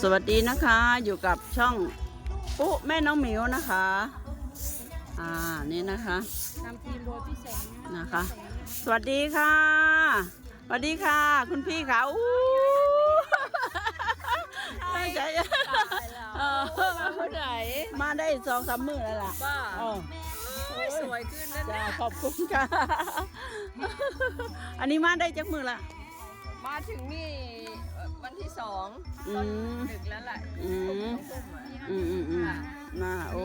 สวัสดีนะคะอยู่กับช่องปุ๊แม่น้องหมิวนะคะ อ่านี่นะคะนำทีมโดยพี่แสงนะคะ สวัสดีค่ะ สวัสดีค่ะ คุณพี่ค่ะอู้ไม่ใช่เออเมื่อไหร่มาได้สองสามมื้อแล้วล่ะบ้าอ๋อสวยขึ้นนะจ้าเนี่ยขอบคุณค่ะ อันนี้มาได้จักมือละ มาถึงนี่เอ่อวันที่สองอืตอนมดึกแล้วแหละอืมทุ่มอะอืมอืมอืมน่าโอ้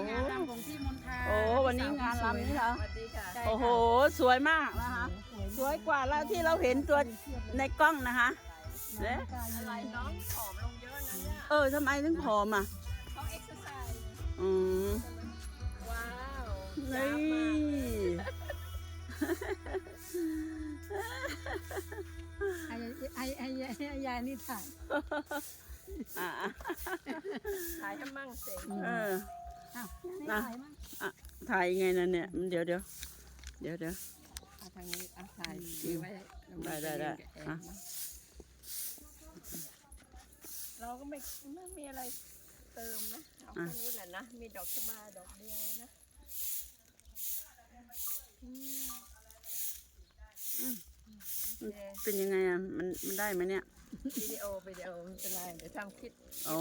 ของพี่มนทาโอ้วันนี้งานลำนี่เหรอ สวัสดีค่ะ โอ้โห สวยมากนะคะ สวยกว่าแล้วที่เราเห็นตัวในกล้องนะคะเอ๊ะอะไรน้องผอมลงเยอะนะเนี่ยเออทำไมถึงผอมอะ เขาเอ็กซ์ไซส์อืม ว้าวนี่ไอ้ ไอ้ไอ้ไอ้ไอ้ยายนี่ถ่ายอะถ่ายให้มั่งเสงเอออ้าวนี่นะถ่ายมั้งอะถ่ายยังไงนะเนี่ยเดี๋ยวเดี๋ยวเดี๋ยวเดี๋ยว เอาทางนี้อะถ่ายถือไว้ได้ได้ได้อะ เราก็ไม่ไม่มีอะไรเติมนะเอาแค่นี้แหละนะ มีดอกชะบาดอกเดียวนะมัน เป็นยังไงอะมันมันได้ไหมเนี่ยวิดีโอวิดีโอไม่เป็นไรเดี๋ยวทำคลิปอ๋อ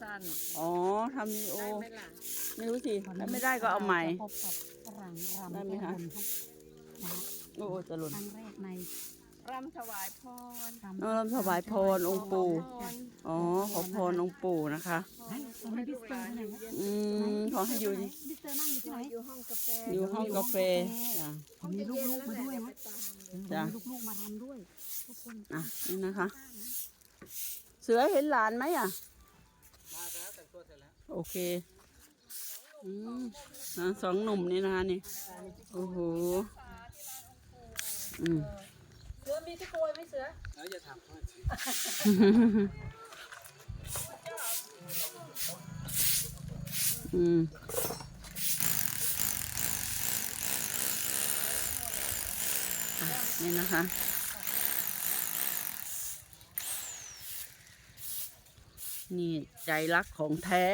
สั้นอ๋อทำวิดีๆโอได้ไหมล่ะไม่รู้สิถ้าไม่ได้ก็เอาใหม่พบกับฝรั่งรำได้ไหมคะแก้บนนะฮะโอ้โหจะหล่นครั้งแรกใน รำถวายพรรเราถวายพรองค์ปู่ พรอ๋อ ขอพรองค์ปู่นะคะเฮ้ยตรงนี้พี่เตอร์ไหนวะอืม ขอให้อยู่พี่เตอร์นั่งอยู่ที่ไหนอยู่ห้องกาแฟอยู่ห้องกาแฟจ้ะมีลูกๆมาด้วยเดี๋นะไปตามเลยจ้ะ มีลูกๆมาทำด้วย ทุกคนอะ นี่นะคะ เสือเห็นหลานไหมอะ มาแล้วแต่งตัวเสร็จแล้วโอเค อืมอะสองหนุ่มนี่นะคะนี่ โอ้โห อืม เสือมีที่โกยไหมเสือแล้วจะถามเขาสิอืมอะนี่นะคะ นี่ใจรักของแท้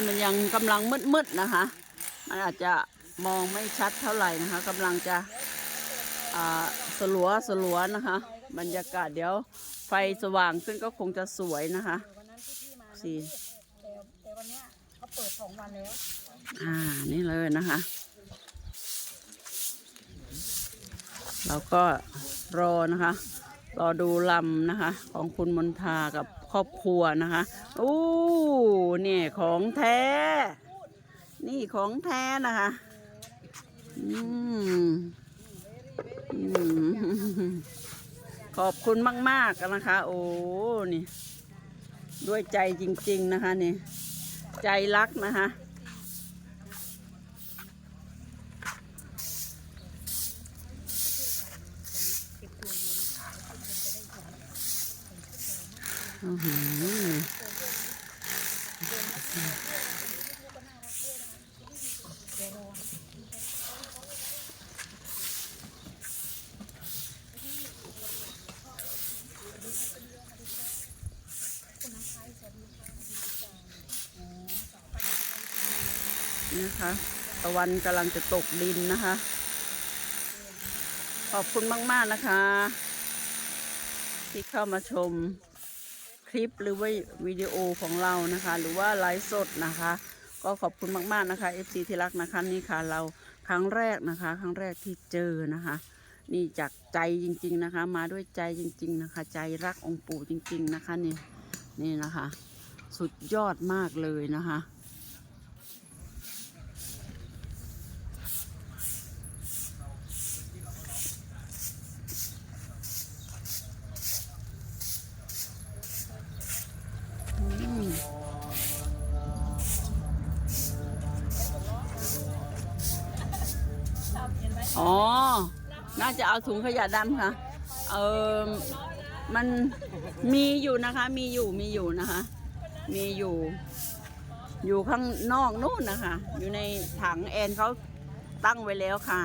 นี่มันยังกำลังมืดๆนะคะ มันอาจจะมองไม่ชัดเท่าไหร่นะคะกำลังจะอ่าสลัวสลัวนะคะ บรรยากาศเดี๋ยวไฟสว่างขึ้นก็คงจะสวยนะคะวันนั้นที่พี่มานะสี่แต่แต่วันเนี้ยเขาเปิดสองวันแล้ว อ่า นี่เลยนะคะ เราก็รอนะคะ รอดูลำนะคะ ของคุณมนทากับ ครอบครัวนะคะอู้เนี่ยของแท้ นี่ของแท้นะคะอืมอืมขอบคุณมาก ๆ นะคะ โอ้นี่ ด้วยใจจริง ๆ นะคะนี่ ใจรักนะคะ อื้อหือ นี่นะคะตะวันกำลังจะตกดินนะคะ ขอบคุณมาก ๆ นะคะ ที่เข้ามาชม คลิปหรือว่าวิดีโอของเรานะคะ หรือว่าไลฟ์สดนะคะ ก็ขอบคุณมากๆนะคะ FC ที่รักนะคะนี่ค่ะเราครั้งแรกนะคะ ครั้งแรกที่เจอนะคะ นี่จากใจจริง ๆนะคะ มาด้วยใจจริง ๆนะคะ ใจรักองค์ปู่จริง ๆนะคะนี่นี่นะคะ สุดยอดมากเลยนะคะ น่าจะเอาถุงขยะดำค่ะ เออมันมีอยู่นะคะ มีอยู่มีอยู่นะคะ มีอยู่ อยู่ข้างนอกนู่นนะคะ อยู่ในถังแอนเขาตั้งไว้แล้วค่ะ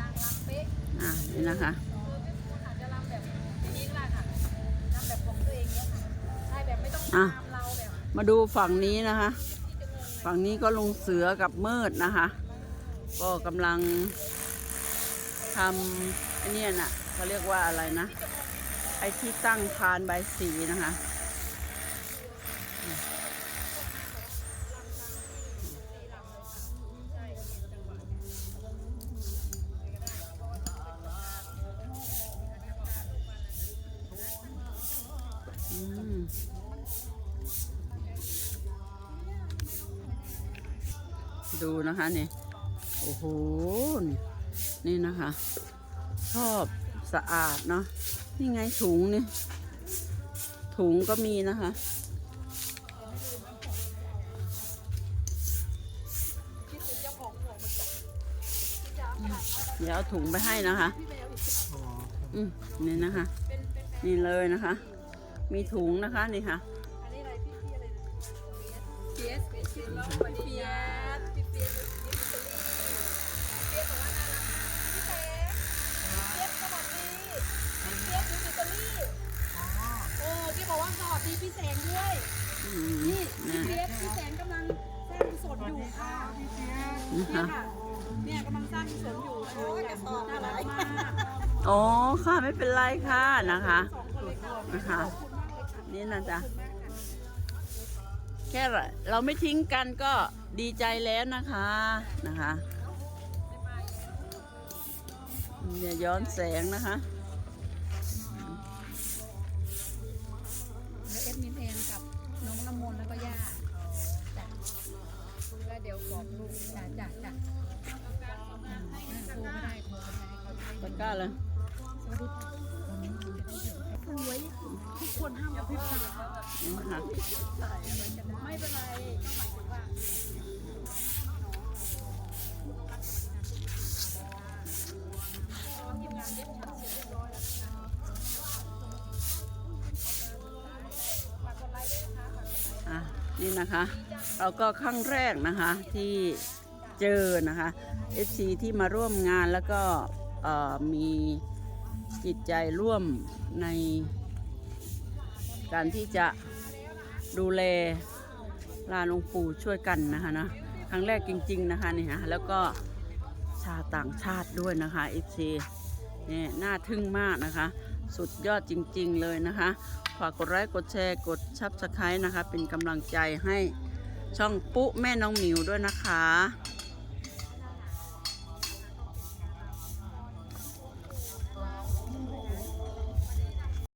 นางรำเป๊ะอะนี่นะคะอาจจะ มาดูฝั่งนี้นะคะ ฝั่งนี้ก็ลุงเสือกับมืดนะคะ ก็กำลังทำไอ้เนี่ยน่ะเขาเรียกว่าอะไรนะ ไอ้ที่ตั้งพานใบสีนะคะ ดูนะคะนี่โอ้โหนี่นี่นะคะ ชอบสะอาดเนาะนี่ไงถุงนี่ถุงก็มีนะคะ เดี๋ยวเอาถุงไปให้นะคะอ๋ออืมนี่นะคะ นี่เลยนะคะ มีถุงนะคะนี่ค่ะอันนี้อะไรพี่พี่อะไรนะเฟียสเฟียสเฟียสแล้ววันนี้เฟียส พี่แสงด้วยอืมนี่พี่นะเฟียสพี่แสงกำลังสร้างกุศลอยู่ค่ะนะเนี่ยคะค่ะเนี่ยกำลังสร้างกุศลอยู่โอ้ยกระสอบน่ารักมากอ๋อค่ะไม่เป็นไรค่ะนะคะสองคนเลยค่ะนะคะขอบคุณมากเลยค่ะนี่นะจ๊ะขอบคุณมากค่ะแค่เราไม่ทิ้งกันก็ดีใจแล้วนะคะนะคะอย่าย้อนแสงนะคะ บอกลูกจ้ะจ้ะจ้ะอืมโทรไม่ได้โทรไม่ได้เขาจะตะกร้าเลยสวัสดีค่ะสวยทุกคนห้ามกระพริบตานะคะไม่เป็นไรก็หมายถึงว่าอะ นี่นะคะเราก็ครั้งแรกนะคะที่เจอนะคะ FC ที่มาร่วมงานแล้วก็มีจิตใจร่วมใน การที่จะดูแลลานองปู่ช่วยกันนะคะนะครั้งแรกจริง ๆนะคะนี่ฮะแล้วก็ชาวต่างชาติด้วยนะคะ FC เนี่ยน่าทึ่งมากนะคะ สุดยอดจริง ๆ เลยนะคะ ฝากกดไลค์กดแชร์กดชับสไครต์นะคะ เป็นกำลังใจให้ช่องปุ๊แม่น้องหมิวด้วยนะคะ